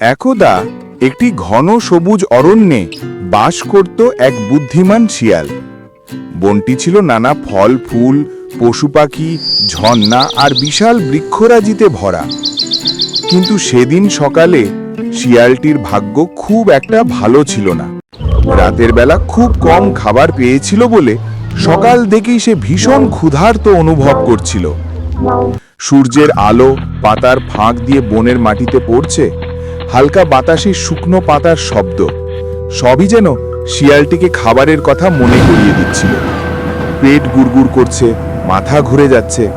একদা একটি ঘন সবুজ অরণ্যে বাস করত এক বুদ্ধিমান শিয়াল। বনটি ছিল নানা ফল, ফুল, পশু পাখি, ঝর্ণা আর বিশাল বৃক্ষরাজিতে ভরা। কিন্তু সেদিন সকালে শিয়ালটির ভাগ্য খুব একটা ভালো ছিল না। রাতের বেলা খুব কম খাবার পেয়েছিল বলে সকাল থেকেই সে ভীষণ ক্ষুধার্ত অনুভব করছিল। সূর্যের আলো পাতার ফাঁক দিয়ে বনের মাটিতে পড়ছে হালকা বাতাসে শুকনো পাতার শব্দ। সবই যেন শিয়ালটিকে খাবারের কথা মনে করিয়ে দিচ্ছিল। পেট গুড়গুড় করছে, মাথা ঘুরে যাচ্ছে,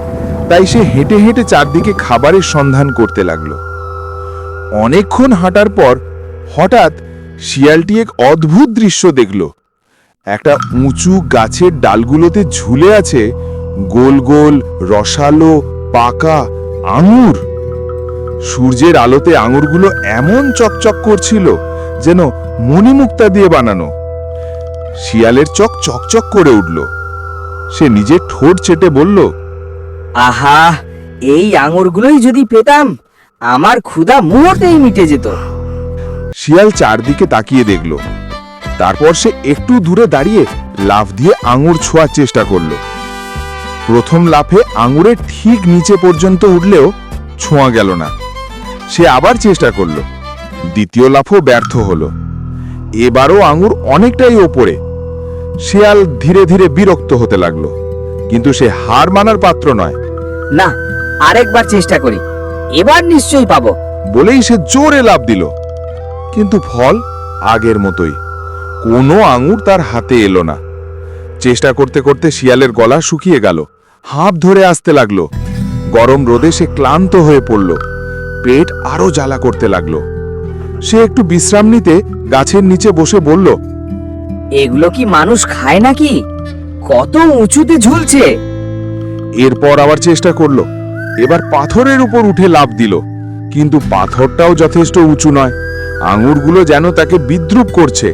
তাই সে হেঁটে হেঁটে চারদিকে খাবারের সন্ধান করতে লাগল। অনেকক্ষণ হাঁটার পর হঠাৎ শিয়ালটি এক অদ্ভুত দৃশ্য দেখল। একটা উঁচু গাছের ডালগুলোতে ঝুলে আছে গোল গোল, রসালো, পাকা আঙুর। সূর্যের আলোতে আঙুরগুলো এমন চকচক করছিল যেন মণিমুক্তা দিয়ে বানানো। শিয়ালের চক চকচক করে উঠল। সে নিজের ঠোঁট চেটে বলল আহা এই আঙুরগুলোই যদি পেতাম আমার ক্ষুধা মুহূর্তেই মিটে যেত। শিয়াল চারদিকে তাকিয়ে দেখল। তারপর সে একটু দূরে দাঁড়িয়ে লাফ দিয়ে আঙুর ছোঁয়ার চেষ্টা করল। প্রথম লাফে আঙুরের ঠিক নিচে পর্যন্ত উঠলেও ছোঁয়া গেল না। সে আবার চেষ্টা করল। দ্বিতীয় লাফও ব্যর্থ হলো। এবারও আঙুর অনেকটাই ওপরে। শিয়াল ধীরে ধীরে বিরক্ত হতে লাগল। কিন্তু সে হার মানার পাত্র নয়। না আরেকবার চেষ্টা করি। এবার নিশ্চয়ই পাবো। বলেই সে জোরে লাভ দিল। কিন্তু ফল আগের মতোই। কোনো আঙুর তার হাতে এলো না। চেষ্টা করতে করতে শিয়ালের গলা শুকিয়ে গেল। হাঁপ ধরে আসতে লাগল। গরম রোদে সে ক্লান্ত হয়ে পড়ল। পেট আরও জ্বালা করতে লাগল। সে একটু বিশ্রাম নিতে গাছের নিচে বসে বলল এগুলো কি মানুষ খায় নাকি? কত উঁচুতে ঝুলছে! এরপর আবার চেষ্টা করল এবার পাথরের উপর উঠে লাভ দিল। কিন্তু পাথরটাও যথেষ্ট উঁচু নয় আঙুরগুলো যেন তাকে বিদ্রুপ করছে।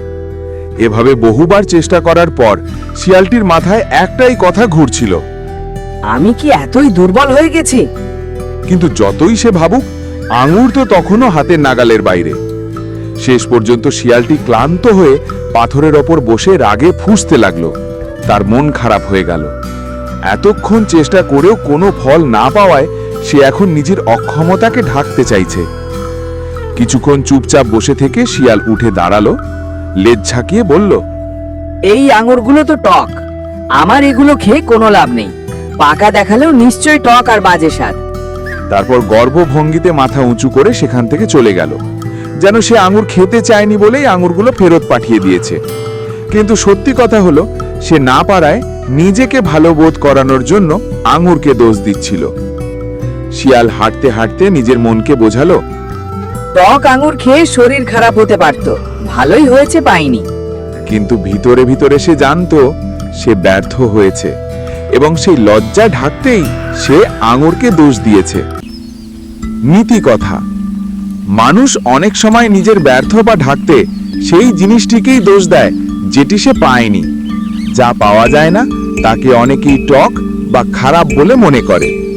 এভাবে বহুবার চেষ্টা করার পর শিয়ালটির মাথায় একটাই কথা ঘুরছিল। আমি কি এতই দুর্বল হয়ে গেছি? কিন্তু যতই সে ভাবুক আঙুর তো তখনও হাতের নাগালের বাইরে। শেষ পর্যন্ত শিয়ালটি ক্লান্ত হয়ে পাথরের ওপর বসে রাগে ফুঁসতে লাগল। তার মন খারাপ হয়ে গেল। এতক্ষণ চেষ্টা করেও কোনো ফল না পাওয়ায় সে এখন নিজের অক্ষমতাকে ঢাকতে চাইছে। কিছুক্ষণ চুপচাপ বসে থেকে শিয়াল উঠে দাঁড়াল, লেজ ঝাঁকিয়ে বলল, এই আঙুরগুলো তো টক। আমার এগুলো খেয়ে কোনো লাভ নেই। পাকা দেখালেও নিশ্চয়ই টক আর বাজে স্বাদ। তারপর গর্বভঙ্গিতে মাথা উঁচু করে সেখান থেকে চলে গেল। যেন সে আঙুর খেতে চায়নি বলেই আঙুরগুলো ফেরত পাঠিয়ে দিয়েছে। কিন্তু সত্যি কথা হলো সে না পারায় নিজেকে ভালো বোধ করানোর জন্য আঙুরকে দোষ দিচ্ছিল। শিয়াল হাঁটতে হাঁটতে নিজের মনকে বোঝালো টক আঙুর খেয়ে শরীর খারাপ হতে পারত ভালোই হয়েছে পাইনি। কিন্তু ভিতরে ভিতরে সে জানতো সে ব্যর্থ হয়েছে এবং সেই লজ্জা ঢাকতেই সে আঙুরকে দোষ দিয়েছে। নীতি কথা। মানুষ অনেক সময় নিজের ব্যর্থ বা ঢাকতে সেই জিনিসটিকেই দোষ দেয়, যেটি সে পায়নি। যা পাওয়া যায় না, তাকে অনেকেই টক বা খারাপ বলে মনে করে।